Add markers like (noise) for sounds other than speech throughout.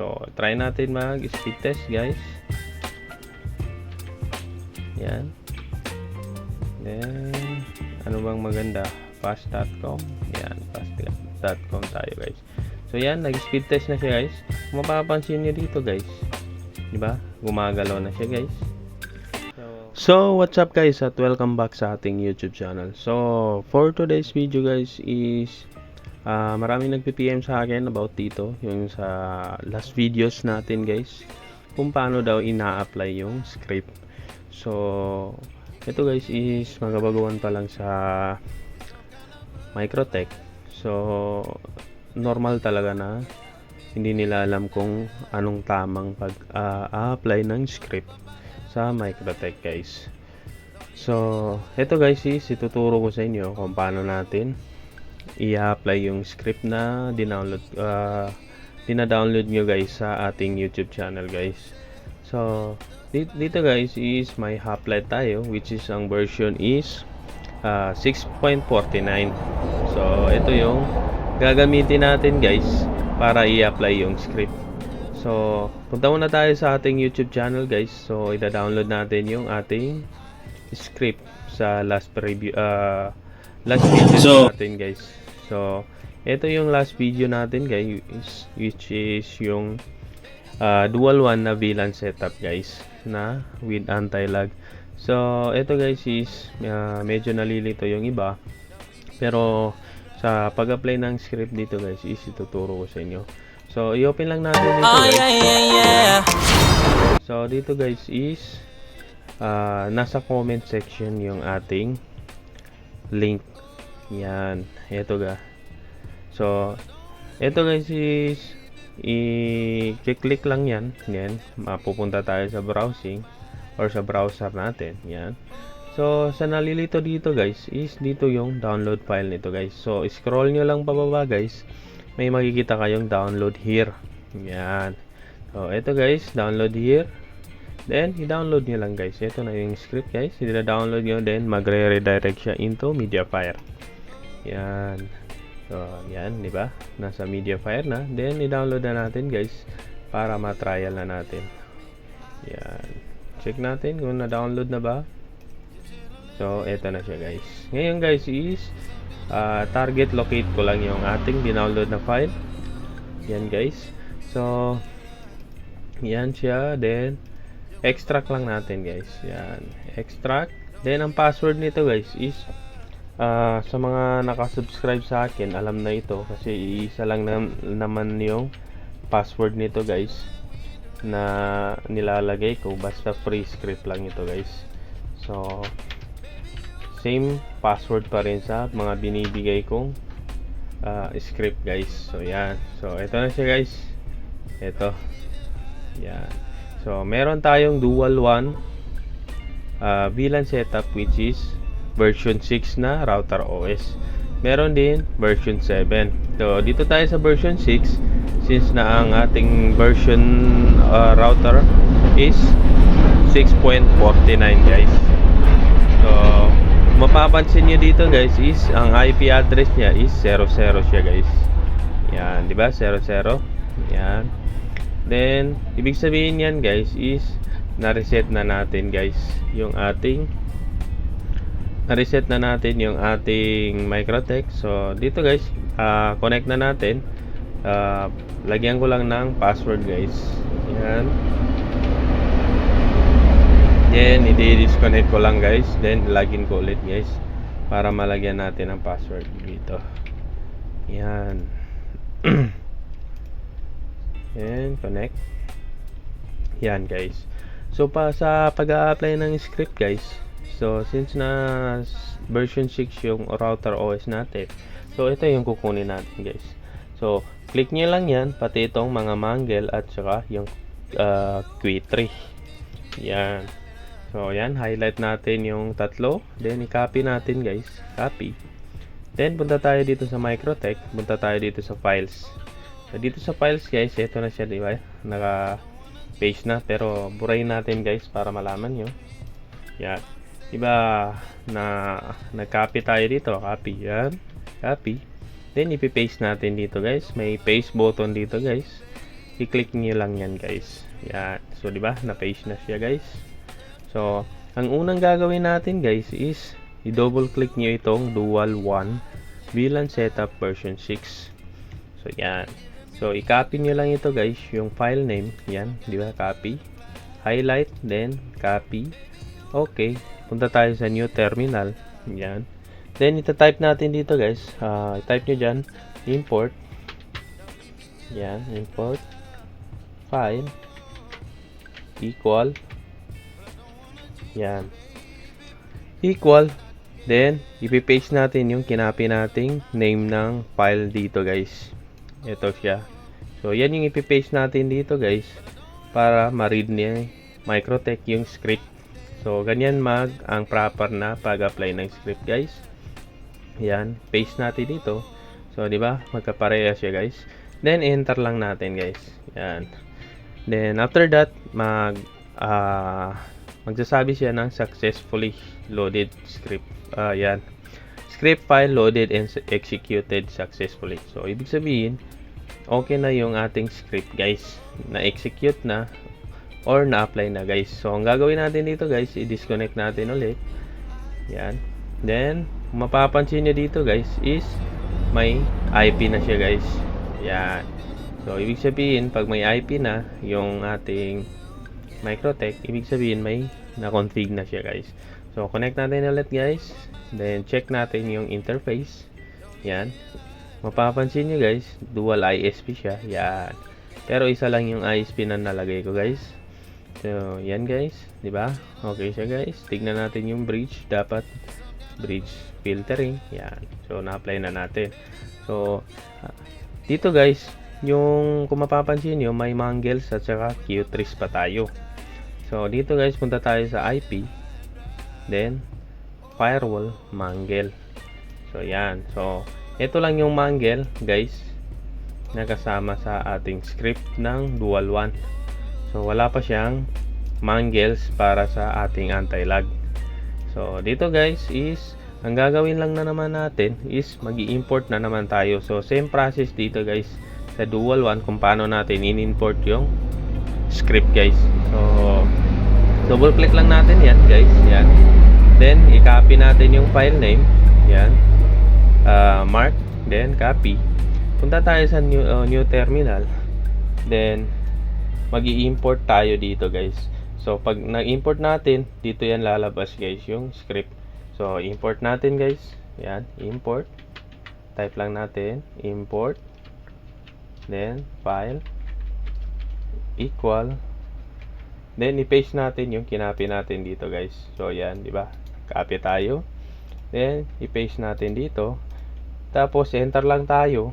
So, try natin mag-speed test, guys. Yan. Then, ano bang maganda? Fast.com. Yan, fast.com tayo, guys. So, yan, nag-speed test na siya, guys. Kung mapapansin nyo dito, guys. Ba? Gumagalaw na siya, guys. So, what's up guys at welcome back sa ating YouTube channel. So, for today's video guys is uh, maraming nagpi-PM sa akin about dito, yung sa last videos natin guys, kung paano daw ina-apply yung script. So, ito guys is magabaguhan pa lang sa Microtech. So, normal talaga na hindi nila alam kung anong tamang pag-apply ng script sa Microtech guys. So, ito guys is ituturo ko sa inyo kung paano natin i-apply yung script na dinownload uh, dina-download nyo guys sa ating YouTube channel guys. So, dito, guys is may Hoplite tayo which is ang version is uh, 6.49. So, ito yung gagamitin natin guys para i-apply yung script. So, punta muna tayo sa ating YouTube channel guys. So, ida-download natin yung ating script sa last preview uh, last video So- natin guys. So, ito yung last video natin guys which is yung uh, dual one na VLAN setup guys na with anti-lag. So, ito guys is uh, medyo nalilito yung iba. Pero sa pag-apply ng script dito guys is ituturo ko sa inyo. So, i-open lang natin ito Oh guys. yeah yeah yeah. So, dito guys is ah, nasa comment section yung ating link. Yan. Ito ga. So, ito guys is i-click lang yan. Yan. Mapupunta tayo sa browsing or sa browser natin. Yan. So, sa nalilito dito guys is dito yung download file nito guys. So, scroll nyo lang pababa guys. May makikita kayong download here. Yan. So, ito guys, download here. Then, i-download nyo lang guys. Ito na yung script guys. I-download nyo, then magre-redirect siya into Mediafire. Yan. So, yan, di ba? Nasa Mediafire na. Then, i-download na natin guys para ma-trial na natin. Yan. Check natin kung na-download na ba. So, eto na siya guys. Ngayon guys is ah, target locate ko lang yung ating dinownload na file. Yan guys. So, yan siya. Then, extract lang natin guys. Yan. Extract. Then, ang password nito guys is ah, sa mga nakasubscribe sa akin, alam na ito kasi isa lang nam- naman yung password nito guys na nilalagay ko basta free script lang ito guys. So, same password pa rin sa mga binibigay kong ah, script guys. So yan. So ito na siya guys. Ito. Yan. So meron tayong dual one uh, VLAN setup which is version 6 na router OS. Meron din version 7. So dito tayo sa version 6 since na ang ating version uh, router is 6.49 guys. So, mapapansin nyo dito guys is ang IP address niya is 00 siya guys. Yan, di ba? 00. Yan. Then, ibig sabihin yan guys is na-reset na natin guys yung ating na-reset na natin yung ating Microtech. So, dito guys, ah, connect na natin. Ah, lagyan ko lang ng password guys. Yan. Then, i-disconnect ko lang guys. Then, login ko ulit guys. Para malagyan natin ang password dito. Yan. (clears throat) Yan, connect. Yan guys. So, pa sa pag-a-apply ng script guys. So, since na version 6 yung router OS natin. So, ito yung kukunin natin guys. So, click nyo lang yan. Pati itong mga mangle at saka yung uh, Q3. Yan. So, yan. Highlight natin yung tatlo. Then, i-copy natin, guys. Copy. Then, punta tayo dito sa Microtech. Punta tayo dito sa Files. So, dito sa Files, guys, ito na siya, di ba? Naka-page na. Pero, burayin natin, guys, para malaman nyo. Yan. Diba, na, nag-copy tayo dito. Copy. Yan. Copy. Then, ipipaste natin dito, guys. May paste button dito, guys. i-click niyo lang yan guys. Yan. So, di ba? Na-paste na siya guys. So, ang unang gagawin natin guys is i-double click niyo itong dual 1 VLAN setup version 6. So, yan. So, i-copy niyo lang ito guys, yung file name. Yan, di ba? Copy. Highlight, then copy. Okay. Punta tayo sa new terminal. Yan. Then, ita-type natin dito guys. Uh, type nyo dyan, import. Yan, import. File. Equal. Yan. Equal. Then, ipipaste natin yung kinapi nating name ng file dito guys. Ito siya. So, yan yung ipipaste natin dito guys. Para ma-read ni Microtech yung script. So, ganyan mag ang proper na pag-apply ng script guys. Yan. Paste natin dito. So, di ba? Magkapareha siya guys. Then, enter lang natin guys. Yan. Then, after that, mag ah magsasabi siya ng successfully loaded script. Yan. Script file loaded and executed successfully. So, ibig sabihin, okay na yung ating script guys. Na-execute na or na-apply na guys. So, ang gagawin natin dito guys, i-disconnect natin ulit. Yan. Then, mapapansin nyo dito guys is may IP na siya guys. Yan. So, ibig sabihin, pag may IP na yung ating Microtech, ibig sabihin may na-config na siya guys. So, connect natin ulit guys. Then, check natin yung interface. Yan. Mapapansin nyo guys, dual ISP siya. Yan. Pero isa lang yung ISP na nalagay ko guys. So, yan guys. 'di ba? Okay siya guys. Tignan natin yung bridge. Dapat bridge filtering. Yan. So, na-apply na natin. So, dito guys, yung kung mapapansin nyo, may mangles at saka Q3s pa tayo. So, dito guys, punta tayo sa IP. Then, firewall, mangle. So, yan. So, ito lang yung mangle, guys, na kasama sa ating script ng dual 1. So, wala pa siyang mangles para sa ating anti-lag. So, dito guys is, ang gagawin lang na naman natin is mag import na naman tayo. So, same process dito guys sa dual 1 kung paano natin in-import yung script guys. So, double click lang natin yan guys. Yan. Then, i-copy natin yung file name. Yan. Uh, mark. Then, copy. Punta tayo sa new, uh, new terminal. Then, mag import tayo dito guys. So, pag nag-import natin, dito yan lalabas guys yung script. So, import natin guys. Yan, import. Type lang natin, import. Then, file. Equal. Then, i-paste natin yung kinapi natin dito guys. So, yan, di ba? Copy tayo. Then, i-paste natin dito. Tapos, enter lang tayo.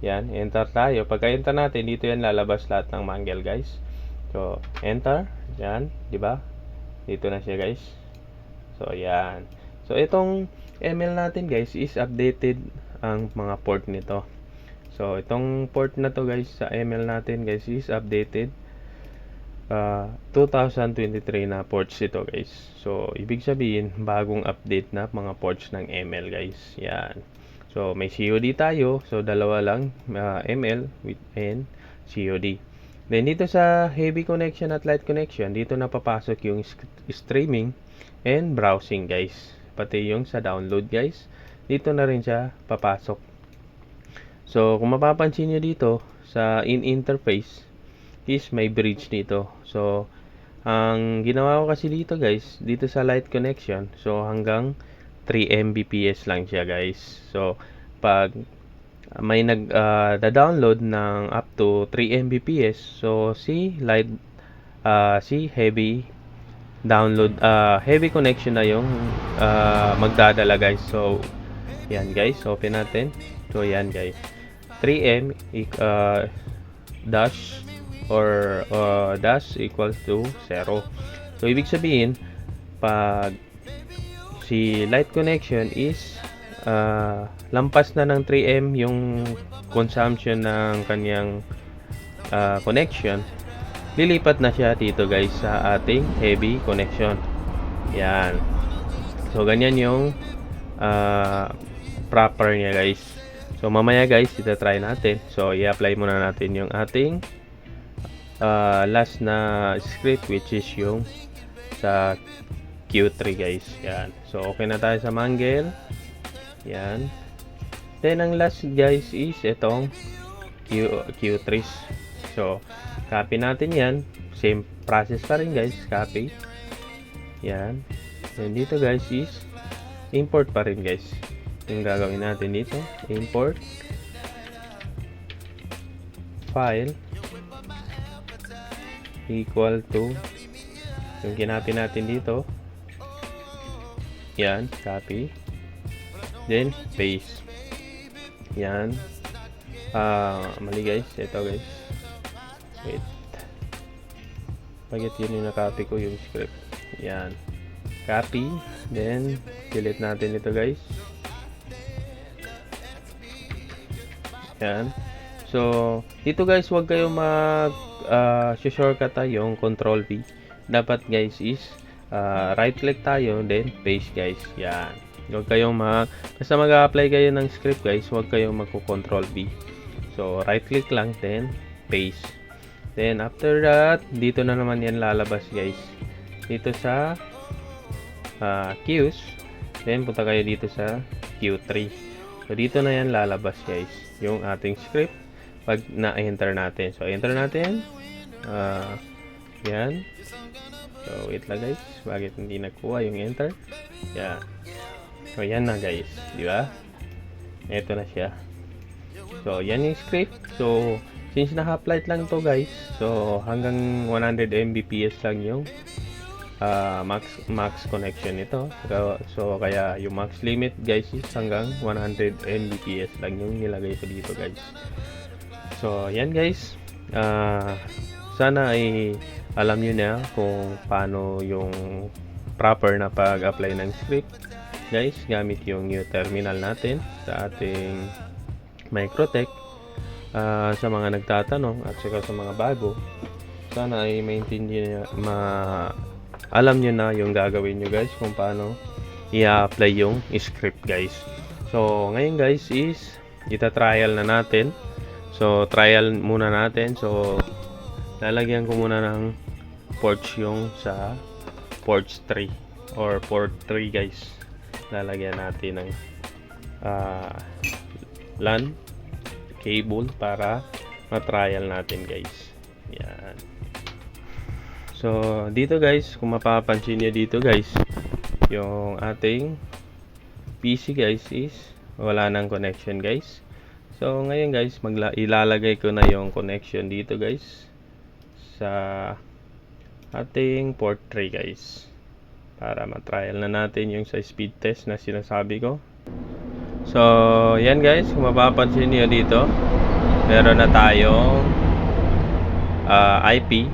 Yan, enter tayo. Pagka-enter natin, dito yan lalabas lahat ng mangle guys. So, enter. Yan, di ba? Dito na siya guys. So, yan. So, itong ML natin guys is updated ang mga port nito. So, itong port na to guys sa ML natin guys is updated. Uh, 2023 na ports ito guys. So, ibig sabihin, bagong update na mga ports ng ML guys. Yan. So, may COD tayo. So, dalawa lang, uh, ML with and COD. Then, dito sa heavy connection at light connection, dito na papasok yung streaming and browsing guys. Pati yung sa download guys. Dito na rin siya papasok. So, kung mapapansin nyo dito, sa in-interface, is may bridge dito. So, ang ginawa ko kasi dito guys, dito sa light connection, so hanggang 3 Mbps lang siya guys. So, pag may nag uh, download ng up to 3 Mbps, so si light uh, si heavy download uh, heavy connection na yung uh, magdadala guys. So, yan guys, open natin. So, yan guys. 3M uh, dash or uh, dash equals to 0. So, ibig sabihin, pag si light connection is uh, lampas na ng 3M yung consumption ng kanyang uh, connection, lilipat na siya dito guys sa ating heavy connection. Yan. So, ganyan yung uh, proper niya guys. So mamaya guys, ita-try natin. So i-apply muna natin yung ating uh, last na script which is yung sa Q3 guys. Yan. So okay na tayo sa Mangle. Yan. Then ang last guys is itong Q, Q3. So copy natin yan. Same process pa rin guys. Copy. Yan. Then dito guys is import pa rin guys. Yung gagawin natin dito. Import. File. Equal to yung kinapin natin dito. Yan. Copy. Then paste. Yan. Ah, mali guys. Ito guys. Wait. Bakit yun yung nakopy ko yung script? Yan. Copy. Then, delete natin ito guys. Yan. So, dito guys, wag kayo mag uh, shortcut tayo yung control V. Dapat guys is uh, right click tayo, then paste guys. Yan. Huwag kayong mag basta mag-apply kayo ng script guys, huwag kayong magko-control V. So, right click lang, then paste. Then, after that, dito na naman yan lalabas guys. Dito sa uh, queues. Then, punta kayo dito sa Q3. So, dito na yan lalabas guys. Yung ating script pag na-enter natin. So, enter natin. Uh, yan. So, wait lang guys. Bakit hindi nakuha yung enter? Yan. So, yan na guys. Di ba? Ito na siya. So, yan yung script. So, since naka-flight lang to guys. So, hanggang 100 Mbps lang yung uh, max max connection nito. So, so, kaya yung max limit guys is hanggang 100 Mbps lang yung nilagay ko dito guys. So, yan guys. Uh, sana ay alam nyo na kung paano yung proper na pag-apply ng script. Guys gamit yung new terminal natin sa ating Microtech. Uh, sa mga nagtatanong at saka sa mga bago sana ay maintindihan ma alam nyo na yung gagawin nyo guys kung paano i-apply yung script guys. So ngayon guys is ita-trial na natin. So trial muna natin. So lalagyan ko muna ng ports yung sa ports 3 or port 3 guys. Lalagyan natin ng uh, LAN cable para ma-trial natin guys. Yan. So dito guys kung mapapansin nyo dito guys yung ating PC guys is wala nang connection guys. So ngayon guys magla ilalagay ko na yung connection dito guys sa ating port 3 guys. Para ma-trial na natin yung sa speed test na sinasabi ko. So yan guys. Kung mapapansin niyo dito meron na tayong uh, IP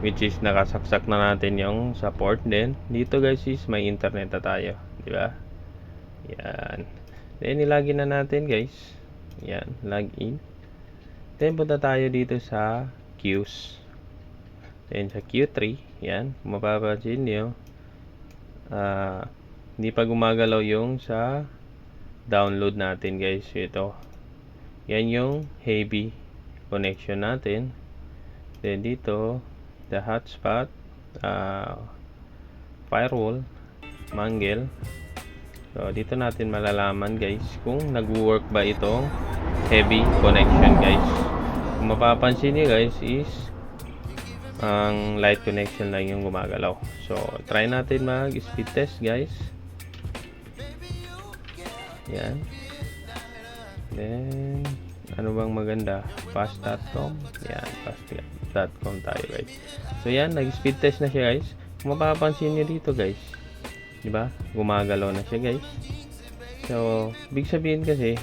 which is nakasaksak na natin yung sa port din dito guys is may internet na tayo. Di ba? Yan. Then ilagin na natin guys. Yan. Login. Then punta tayo dito sa queues then sa Q3 yan mapapansin nyo uh, hindi pa gumagalaw yung sa download natin guys. Ito yan yung heavy connection natin. Then dito the hotspot uh, firewall mangle. So dito natin malalaman guys kung nag-work ba itong heavy connection guys. Kung mapapansin niyo guys is ang light connection lang yung gumagalaw. So try natin mag speed test guys. Yan. Then ano bang maganda? Fast.com yan fast.com tayo guys. So yan nag speed test na siya guys. Kung mapapansin nyo dito guys di ba? Gumagalaw na siya guys. So big sabihin kasi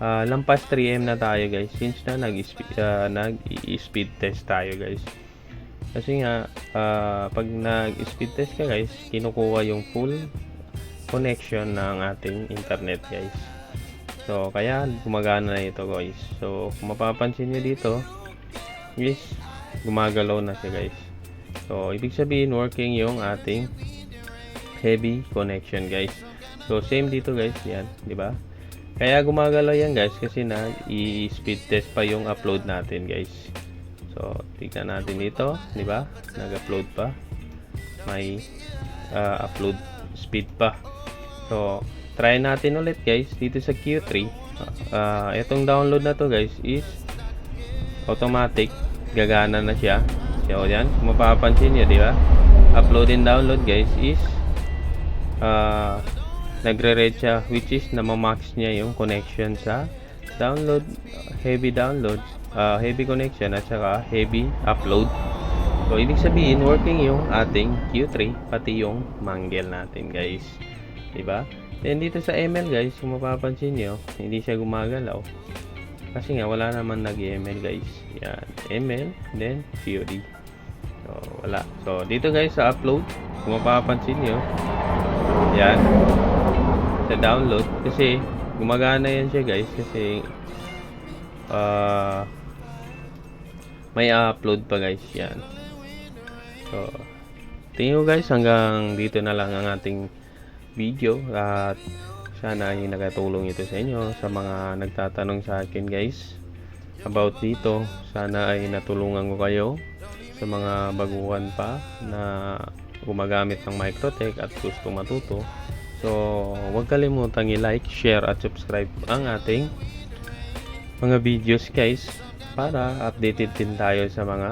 uh, lampas 3M na tayo guys. Since na nag speed, uh, nag speed test tayo guys kasi nga uh, pag nag speed test ka guys kinukuha yung full connection ng ating internet guys. So kaya gumagana na ito guys. So kung mapapansin nyo dito is gumagalaw na siya guys. So ibig sabihin working yung ating heavy connection guys. So same dito guys. Yan di ba? Kaya gumagalaw yan guys kasi na i-speed test pa yung upload natin guys. So, tignan natin dito, di ba? Nag-upload pa. May uh, upload speed pa. So, try natin ulit guys dito sa Q3. Uh, itong download na to guys is automatic. Gagana na siya. So, yan. Kung mapapansin nyo, di ba? Upload and download guys is uh, nagre-read siya which is namamax niya yung connection sa download heavy download uh, heavy connection at saka heavy upload. So ibig sabihin working yung ating Q3 pati yung mangle natin guys. Diba? Then dito sa ML guys kung mapapansin nyo hindi siya gumagalaw. Kasi nga wala naman nag ML guys. Yan. ML then Fury so wala. So dito guys sa upload kung mapapansin nyo yan. Sa download kasi gumagana yan siya guys kasi ah may upload pa guys. Yan. So tingin ko guys hanggang dito na lang ang ating video at sana ay nakatulong ito sa inyo sa mga nagtatanong sa akin guys. About dito sana ay natulungan ko kayo sa mga baguhan pa na gumagamit ng Microtech at gusto matuto. So, huwag kalimutang i-like, share at subscribe ang ating mga videos guys para updated din tayo sa mga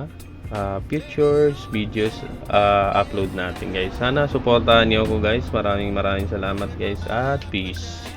uh, futures videos uh, upload natin guys. Sana supportahan niyo ako guys. Maraming maraming salamat guys at peace.